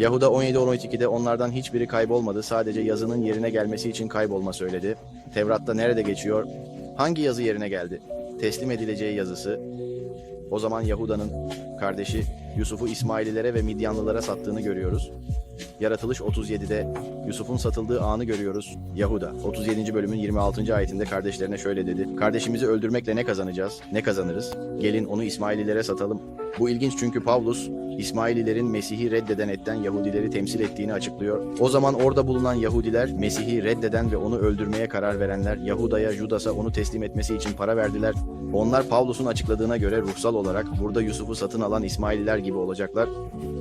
Yahuda 17-12'de onlardan hiçbiri kaybolmadı. Sadece yazının yerine gelmesi için kaybolma söyledi. Tevrat'ta nerede geçiyor? Hangi yazı yerine geldi? Teslim edileceği yazısı. O zaman Yahuda'nın kardeşi Yusuf'u İsmaililere ve Midyanlılara sattığını görüyoruz. Yaratılış 37'de Yusuf'un satıldığı anı görüyoruz. Yahuda 37. bölümün 26. ayetinde kardeşlerine şöyle dedi. Kardeşimizi öldürmekle ne kazanacağız? Ne kazanırız? Gelin onu İsmaililere satalım. Bu ilginç çünkü Pavlus İsmaililerin Mesih'i reddeden etten Yahudileri temsil ettiğini açıklıyor. O zaman orada bulunan Yahudiler Mesih'i reddeden ve onu öldürmeye karar verenler Yahuda'ya, Judas'a onu teslim etmesi için para verdiler. Onlar Pavlus'un açıkladığına göre ruhsal olarak burada Yusuf'u satın alan İsmaililer gibi olacaklar.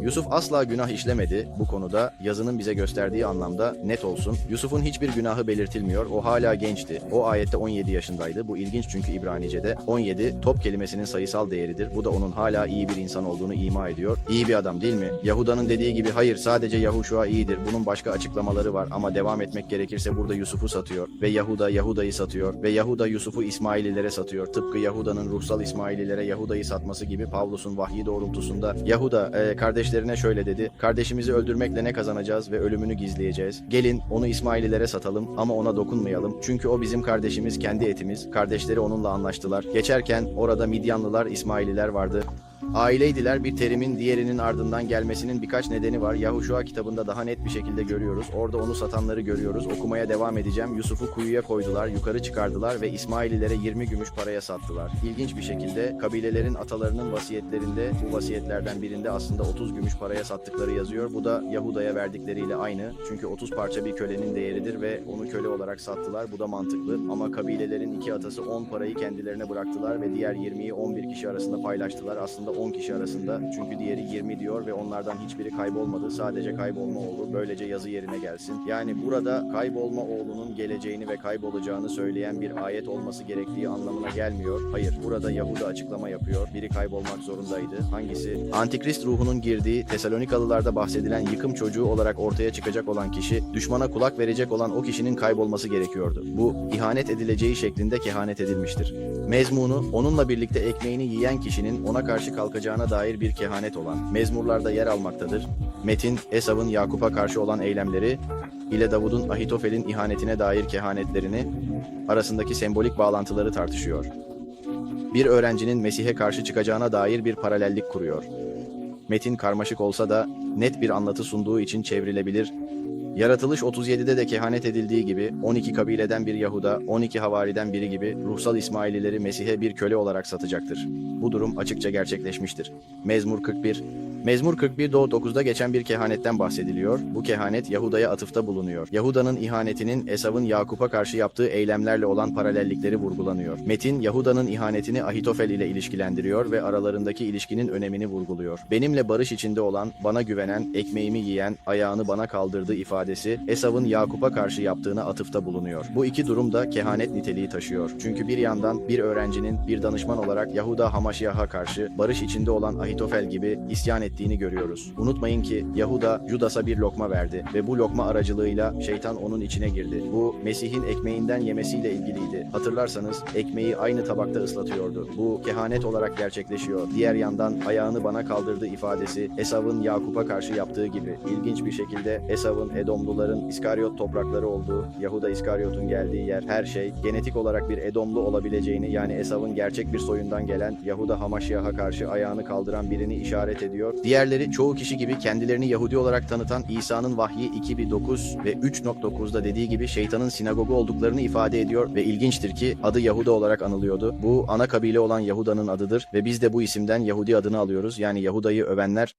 Yusuf asla günah işlemedi bu konuda yazının bize gösterdiği anlamda net olsun. Yusuf'un hiçbir günahı belirtilmiyor. O hala gençti. O ayette 17 yaşındaydı. Bu ilginç çünkü İbranice'de 17 top kelimesinin sayısal değeridir. Bu da onun hala iyi bir insan olduğunu ima ediyor. İyi bir adam değil mi? Yahuda'nın dediği gibi hayır sadece Yahuşua iyidir. Bunun başka açıklamaları var ama devam etmek gerekirse burada Yusuf'u satıyor ve Yahuda Yahuda'yı satıyor ve Yahuda Yusuf'u İsmaililere satıyor. Tıpkı Yahuda'nın ruhsal İsmaililere Yahuda'yı satması gibi Pavlus'un vahyi doğrultusunda Yahuda e, kardeşlerine şöyle dedi. Kardeşimizi öldürmekle ne kazanacağız ve ölümünü gizleyeceğiz. Gelin onu İsmaililere satalım ama ona dokunmayalım. Çünkü o bizim kardeşimiz, kendi etimiz. Kardeşleri onunla anlaştılar. Geçerken orada Midyanlılar, İsmaililer vardı. Aileydiler bir terimin diğerinin ardından gelmesinin birkaç nedeni var. Yahuşua kitabında daha net bir şekilde görüyoruz. Orada onu satanları görüyoruz. Okumaya devam edeceğim. Yusuf'u kuyuya koydular, yukarı çıkardılar ve İsmaililere 20 gümüş paraya sattılar. İlginç bir şekilde kabilelerin atalarının vasiyetlerinde bu vasiyetlerden birinde aslında 30 gümüş paraya sattıkları yazıyor. Bu da Yahuda'ya verdikleriyle aynı. Çünkü 30 parça bir kölenin değeridir ve onu köle olarak sattılar. Bu da mantıklı. Ama kabilelerin iki atası 10 parayı kendilerine bıraktılar ve diğer 20'yi 11 kişi arasında paylaştılar. Aslında 10 kişi arasında. Çünkü diğeri 20 diyor ve onlardan hiçbiri kaybolmadı. Sadece kaybolma oğlu. Böylece yazı yerine gelsin. Yani burada kaybolma oğlunun geleceğini ve kaybolacağını söyleyen bir ayet olması gerektiği anlamına gelmiyor. Hayır, burada Yahuda açıklama yapıyor. Biri kaybolmak zorundaydı. Hangisi? Antikrist ruhunun girdiği Tesalonikalılarda bahsedilen yıkım çocuğu olarak ortaya çıkacak olan kişi, düşmana kulak verecek olan o kişinin kaybolması gerekiyordu. Bu ihanet edileceği şeklinde kehanet edilmiştir. Mezmunu onunla birlikte ekmeğini yiyen kişinin ona karşı kalkacağına dair bir kehanet olan mezmurlarda yer almaktadır. Metin, Esav'ın Yakup'a karşı olan eylemleri ile Davud'un Ahitofel'in ihanetine dair kehanetlerini arasındaki sembolik bağlantıları tartışıyor. Bir öğrencinin Mesih'e karşı çıkacağına dair bir paralellik kuruyor. Metin karmaşık olsa da net bir anlatı sunduğu için çevrilebilir. Yaratılış 37'de de kehanet edildiği gibi 12 kabileden bir Yahuda, 12 havariden biri gibi ruhsal İsmailileri Mesih'e bir köle olarak satacaktır. Bu durum açıkça gerçekleşmiştir. Mezmur 41 Mezmur 41 Doğu 9'da geçen bir kehanetten bahsediliyor. Bu kehanet Yahuda'ya atıfta bulunuyor. Yahuda'nın ihanetinin Esav'ın Yakup'a karşı yaptığı eylemlerle olan paralellikleri vurgulanıyor. Metin Yahuda'nın ihanetini Ahitofel ile ilişkilendiriyor ve aralarındaki ilişkinin önemini vurguluyor. Benimle barış içinde olan, bana güvenen, ekmeğimi yiyen, ayağını bana kaldırdı ifadesi Esav'ın Yakup'a karşı yaptığına atıfta bulunuyor. Bu iki durum da kehanet niteliği taşıyor. Çünkü bir yandan bir öğrencinin bir danışman olarak Yahuda Hamaşyah'a karşı barış içinde olan Ahitofel gibi isyan ettiğini görüyoruz. Unutmayın ki Yahuda Judas'a bir lokma verdi ve bu lokma aracılığıyla şeytan onun içine girdi. Bu Mesih'in ekmeğinden yemesiyle ilgiliydi. Hatırlarsanız ekmeği aynı tabakta ıslatıyordu. Bu kehanet olarak gerçekleşiyor. Diğer yandan ayağını bana kaldırdı ifadesi Esav'ın Yakup'a karşı yaptığı gibi. İlginç bir şekilde Esav'ın Edomluların İskaryot toprakları olduğu, Yahuda İskaryot'un geldiği yer, her şey genetik olarak bir Edomlu olabileceğini yani Esav'ın gerçek bir soyundan gelen Yahuda Hamaşyah'a karşı ayağını kaldıran birini işaret ediyor. Diğerleri çoğu kişi gibi kendilerini Yahudi olarak tanıtan İsa'nın vahyi 2.9 ve 3.9'da dediği gibi şeytanın sinagogu olduklarını ifade ediyor ve ilginçtir ki adı Yahuda olarak anılıyordu. Bu ana kabile olan Yahuda'nın adıdır ve biz de bu isimden Yahudi adını alıyoruz. Yani Yahuda'yı övenler